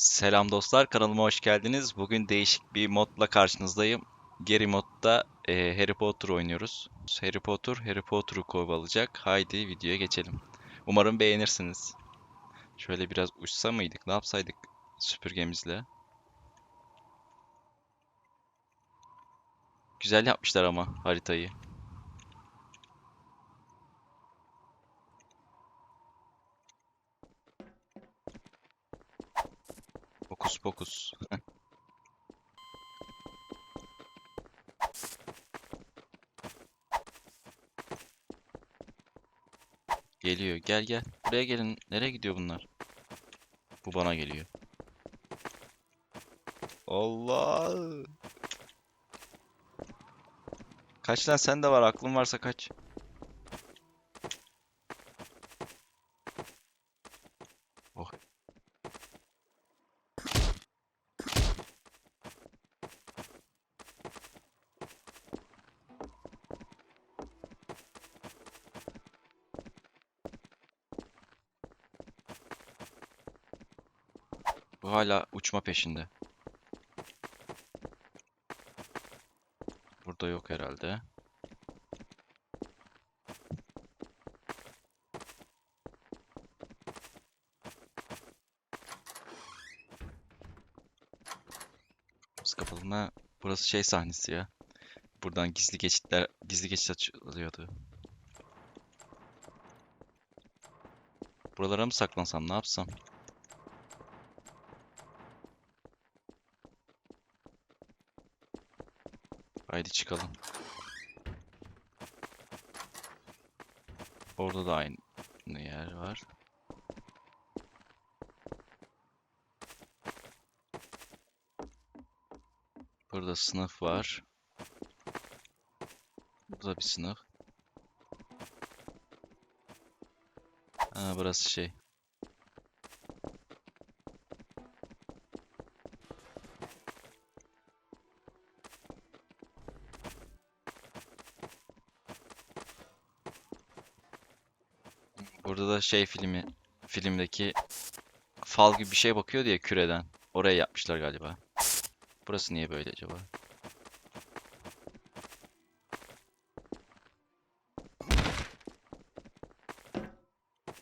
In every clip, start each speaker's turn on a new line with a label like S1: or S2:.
S1: Selam dostlar, kanalıma hoş geldiniz. Bugün değişik bir modla karşınızdayım. Geri modda e, Harry Potter oynuyoruz. Harry Potter, Harry Potter'ı kovalayacak. Haydi videoya geçelim. Umarım beğenirsiniz. Şöyle biraz uçsa mıydık, ne yapsaydık süpürgemizle? Güzel yapmışlar ama haritayı. Fokus pokus. Geliyor. Gel gel. Buraya gelin. Nereye gidiyor bunlar? Bu bana geliyor. Allah. Kaç lan sen de var. Aklın varsa kaç. Bu hala uçma peşinde. Burada yok herhalde. Kapımız kapalı mı? Burası şey sahnesi ya. Buradan gizli geçitler, gizli geçit açılıyordu. Buralara mı saklansam, ne yapsam? Haydi çıkalım. Orada da aynı yer var. Burada sınıf var. Burada bir sınıf. Ha burası şey. Burada da şey filmi, filmdeki fal gibi bir şey bakıyor diye küreden. Oraya yapmışlar galiba. Burası niye böyle acaba?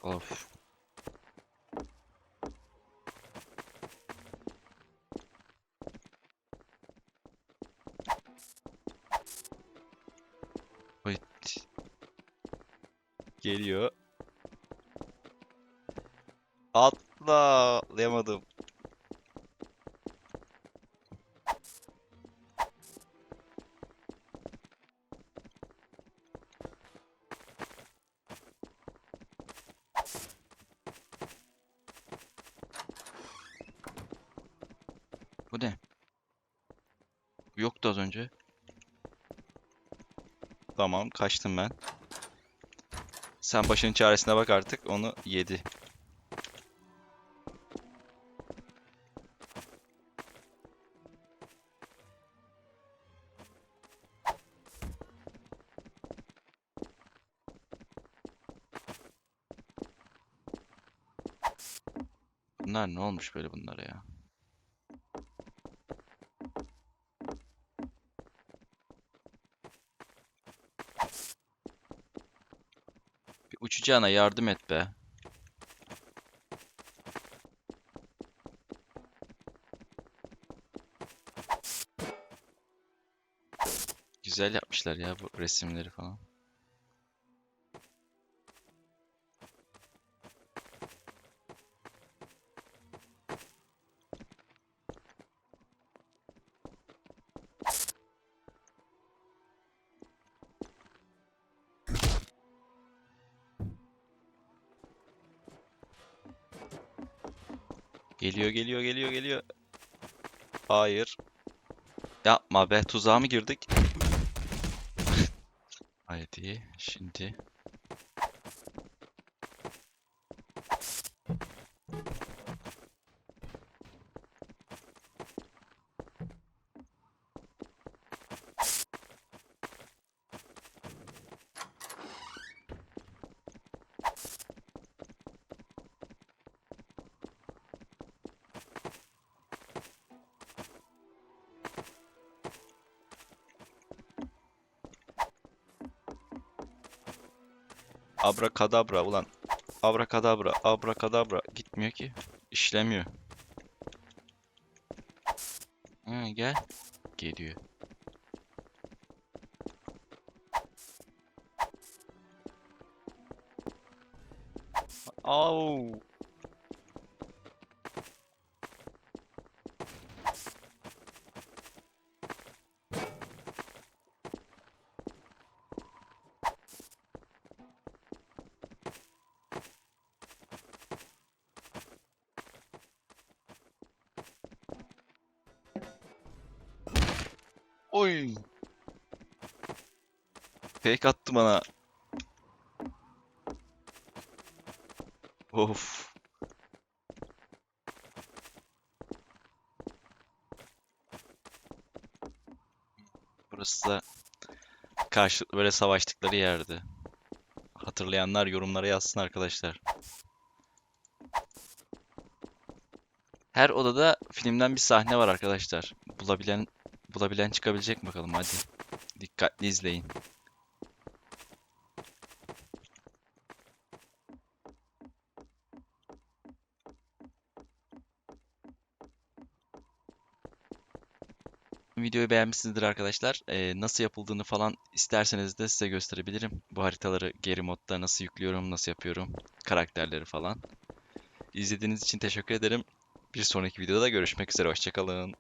S1: Of. Wait. Geliyor. Atlayamadım. Bu ne? Yoktu az önce. Tamam, kaçtım ben. Sen başının çaresine bak artık. Onu yedi. Bunlar ne olmuş böyle bunlara ya? Bir uçacağına yardım et be. Güzel yapmışlar ya bu resimleri falan. Geliyor geliyor geliyor geliyor. Hayır. Yapma be tuzağa mı girdik? Haydi şimdi. Abrakadabra ulan. Abrakadabra, abrakadabra. Gitmiyor ki. İşlemiyor. Ha, gel. Geliyor. Au. Oy. Fake attı bana. Of. Burası da karşılıklı böyle savaştıkları yerdi. Hatırlayanlar yorumlara yazsın arkadaşlar. Her odada filmden bir sahne var arkadaşlar. Bulabilen bulabilen çıkabilecek bakalım hadi. Dikkatli izleyin. Videoyu beğenmişsinizdir arkadaşlar. Ee, nasıl yapıldığını falan isterseniz de size gösterebilirim. Bu haritaları geri modda nasıl yüklüyorum, nasıl yapıyorum, karakterleri falan. İzlediğiniz için teşekkür ederim. Bir sonraki videoda görüşmek üzere. Hoşçakalın.